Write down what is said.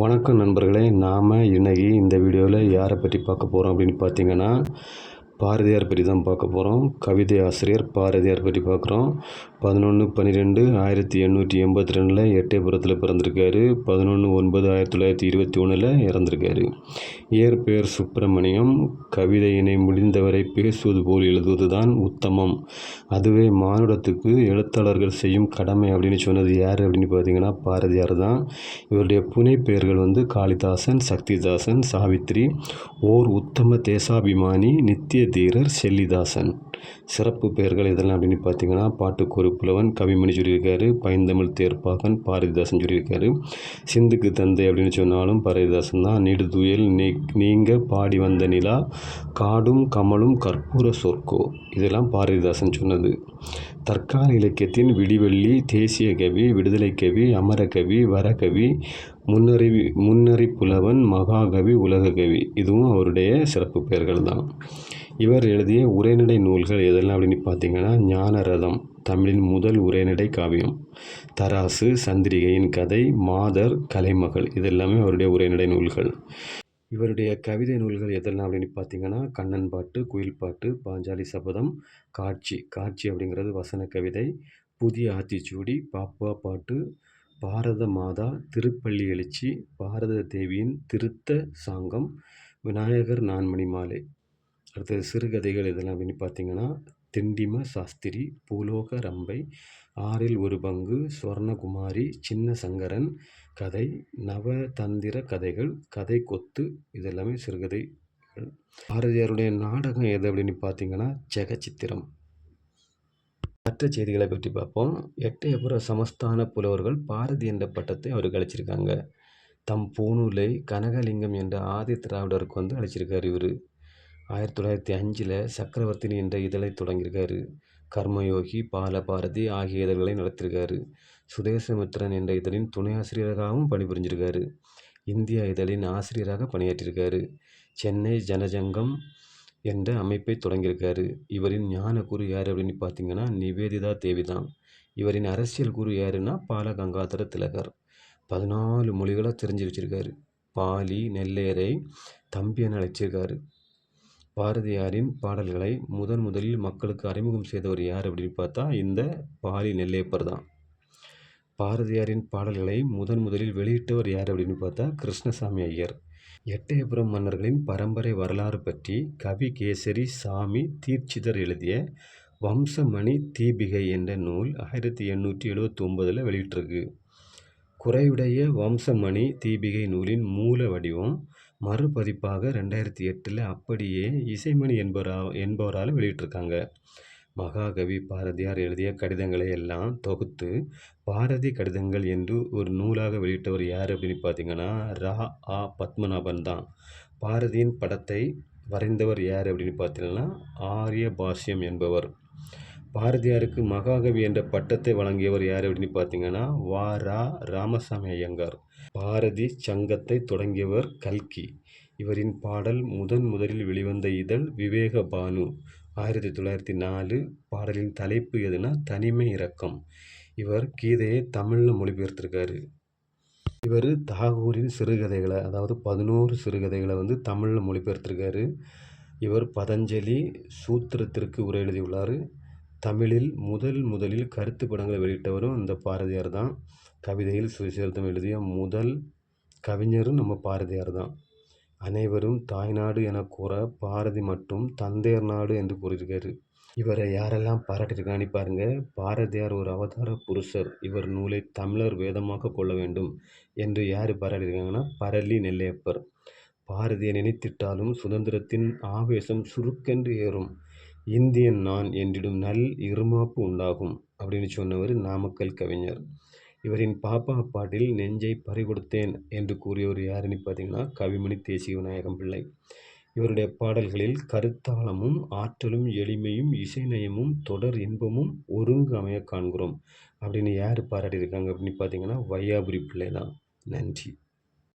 வணக்கம் நண்பர்களே நாம் இன்னைக்கு இந்த வீடியோவில் யாரை பற்றி பார்க்க போகிறோம் அப்படின்னு பார்த்தீங்கன்னா பாரதியார் பற்றி தான் பார்க்க போகிறோம் கவிதை ஆசிரியர் பாரதியார் பற்றி பார்க்குறோம். பதினொன்று பன்னிரெண்டு ஆயிரத்தி எண்ணூற்றி எண்பத்தி ரெண்டில் எட்டயபுரத்தில் பிறந்திருக்காரு. பதினொன்று ஒன்பது ஆயிரத்தி தொள்ளாயிரத்தி இருபத்தி ஒன்றில் இறந்திருக்காரு. இயற்பெயர் சுப்பிரமணியம் கவிதையினை முடிந்தவரை பேசுவது போல் எழுதுவது தான் உத்தமம். அதுவே மானுடத்துக்கு எழுத்தாளர்கள் செய்யும் கடமை அப்படின்னு சொன்னது யார் அப்படின்னு பார்த்தீங்கன்னா பாரதியார் தான். இவருடைய புனை பெயர்கள் வந்து காளிதாசன் சக்திதாசன் சாவித்ரி ஓர் உத்தம தேசாபிமானி நித்திய தீரர் செல்லிதாசன். சிறப்பு பெயர்கள் இதெல்லாம் அப்படின்னு பார்த்தீங்கன்னா பாட்டுக்கொரு புலவன் கவிமணி சொல்லியிருக்காரு பைந்தமிழ் தேர்ப்பாகன் பாரதிதாசன் சொல்லியிருக்காரு. சிந்துக்கு தந்தை அப்படின்னு சொன்னாலும் பாரதிதாசன் தான். நெடுதுயல் நீ நீங்க பாடி வந்த நிலா காடும் கமலும் கற்பூர சொற்கோ. இதெல்லாம் பாரதிதாசன் சொன்னது. தற்கால இலக்கியத்தின் விடிவெள்ளி தேசிய கவி விடுதலை கவி அமரகவி வரகவி முன்னறிவி முன்னறி புலவன் மகாகவி உலக கவி. இதுவும் அவருடைய சிறப்பு பெயர்கள் தான். இவர் எழுதிய உரைநடை நூல்கள் எதெல்லாம் அப்படின்னு பார்த்தீங்கன்னா ஞானரதம் தமிழின் முதல் உரைநடை காவியம் தராசு சந்திரிகையின் கதை மாதர் கலைமகள் இதெல்லாமே அவருடைய உரைநடை நூல்கள். இவருடைய கவிதை நூல்கள் எதெல்லாம் அப்படின்னு பார்த்தீங்கன்னா கண்ணன் பாட்டு குயில் பாட்டு பாஞ்சாலி சபதம் காட்சி காட்சி அப்படிங்கிறது வசன கவிதை புதிய ஆத்திச்சூடி பாப்பா பாட்டு பாரத மாதா திருப்பள்ளி எழுச்சி பாரத தேவியின் திருத்த சாங்கம் விநாயகர் நான்மணி மாலை. அடுத்தது சிறுகதைகள் இதெல்லாம் அப்படின்னு பார்த்தீங்கன்னா திண்டிம சாஸ்திரி பூலோக ரம்பை ஆறில் ஒரு பங்கு ஸ்வர்ணகுமாரி சின்ன சங்கரன் கதை நவதந்திர கதைகள் கதை கொத்து இதெல்லாமே சிறுகதை பாரதியாருடைய நாடகம் எது அப்படின்னு பார்த்தீங்கன்னா ஜெகச்சித்திரம். மற்ற செய்திகளை பற்றி பார்ப்போம். எட்டயபுர சமஸ்தான புலவர்கள் பாரதி என்ற பட்டத்தை அவருக்கு அழைச்சிருக்காங்க தம் பூநூலை கனகலிங்கம் என்ற ஆதி திராவிடருக்கு வந்து அழைச்சிருக்கார் இவர். ஆயிரத்தி தொள்ளாயிரத்தி அஞ்சில் சக்கரவர்த்தினி என்ற இதழை தொடங்கியிருக்காரு. கர்மயோகி பாலபாரதி ஆகிய இதழ்களை நடத்தியிருக்காரு. சுதேசமித்ரன் என்ற இதழின் துணை ஆசிரியராகவும் பணிபுரிஞ்சிருக்காரு. இந்தியா இதழின் ஆசிரியராக பணியாற்றியிருக்காரு. சென்னை ஜனஜங்கம் என்ற அமைப்பை தொடங்கியிருக்காரு. இவரின் ஞான குரு யார் அப்படின்னு பார்த்தீங்கன்னா நிவேதிதா தேவி தான் இவரின் அரசியல் குரு யாருன்னா பால கங்காதர திலகர். பதினாலு மொழிகளாக தெரிஞ்சு வச்சிருக்காரு. பாலி நெல்லேரை தம்பியன் அழைச்சிருக்காரு. பாரதியாரின் பாடல்களை முதன் முதலில் மக்களுக்கு அறிமுகம் செய்தவர் யார் அப்படின்னு பார்த்தா இந்த பாலி நெல்லையப்பர் தான். பாரதியாரின் பாடல்களை முதன் முதலில் வெளியிட்டவர் யார் அப்படின்னு பார்த்தா கிருஷ்ணசாமி ஐயர். எட்டயபுரம் மன்னர்களின் பரம்பரை வரலாறு பற்றி கவி கேசரி சாமி தீர்ச்சிதர் எழுதிய வம்சமணி தீபிகை என்ற நூல் ஆயிரத்தி எண்ணூற்றி எழுபத்தொன்பதில் வெளியிட்டிருக்கு. குறையுடைய வம்சமணி தீபிகை நூலின் மூல வடிவம் மறுபதிப்பாக ரெண்டாயிரத்தி எட்டில் அப்படியே இசைமணி என்பவரா என்பவரால் வெளியிட்டிருக்காங்க. மகாகவி பாரதியார் எழுதிய கடிதங்களை எல்லாம் தொகுத்து பாரதி கடிதங்கள் என்று ஒரு நூலாக வெளியிட்டவர் யார் அப்படின்னு பார்த்தீங்கன்னா ரா. ஆ. பத்மநாபன் தான். பாரதியின் படத்தை வரைந்தவர் யார் அப்படின்னு பார்த்தீங்கன்னா ஆரிய பாஷ்யம் என்பவர். பாரதியாருக்கு மகாகவி என்ற பட்டத்தை வழங்கியவர் யார் அப்படின்னு பார்த்தீங்கன்னா வா ரா ராமசாமி ஐயங்கார். பாரதி சங்கத்தை தொடங்கியவர் கல்கி. இவரின் பாடல் முதன் முதலில் வெளிவந்த இதழ் விவேக பானு. ஆயிரத்தி தொள்ளாயிரத்தி நாலு பாடலின் தலைப்பு எதுனா தனிமை இரக்கம். இவர் கீதையை தமிழில் மொழிபெயர்த்திருக்காரு. இவர் தாகூரின் சிறுகதைகளை அதாவது பதினோரு சிறுகதைகளை வந்து தமிழில் மொழிபெயர்த்திருக்காரு. இவர் பதஞ்சலி சூத்திரத்திற்கு உரை எழுதியுள்ளார். தமிழில் முதல் முதலில் கருத்து படங்களை வெளியிட்டவரும் இந்த பாரதியார் தான். கவிதையில் சுயசரிதம் எழுதிய முதல் கவிஞரும் நம்ம பாரதியார் தான். அனைவரும் தாய்நாடு என கூற பாரதி மட்டும் தந்தையர் நாடு என்று கூறியிருக்காரு. இவரை யாரெல்லாம் பாராட்டியிருக்கான்னு பாருங்க. பாரதியார் ஒரு அவதார புருஷர். இவர் நூலை தமிழர் வேதமாக கொள்ள வேண்டும் என்று யார் பாராட்டியிருக்காங்கன்னா பரளி நெல்லையப்பர். பாரதியை நினைத்திட்டாலும் சுதந்திரத்தின் ஆவேசம் சுருக்கென்று ஏறும். இந்தியன் நான் என்றிடும் நல் இருமாப்பு உண்டாகும் அப்படின்னு சொன்னவர் நாமக்கல் கவிஞர். இவரின் பாப்பா பாட்டில் நெஞ்சை பறிகொடுத்தேன் என்று கூறியவர் யாருன்னு பார்த்தீங்கன்னா கவிமணி தேசிய விநாயகம் பிள்ளை. இவருடைய பாடல்களில் கருத்தாளமும் ஆற்றலும் எளிமையும் இசைநயமும் தொடர் இன்பமும் ஒருங்கு அமைய காண்கிறோம் அப்படின்னு யார் பாராட்டியிருக்காங்க அப்படின்னு பார்த்தீங்கன்னா வையாபுரி பிள்ளை தான் நன்றி.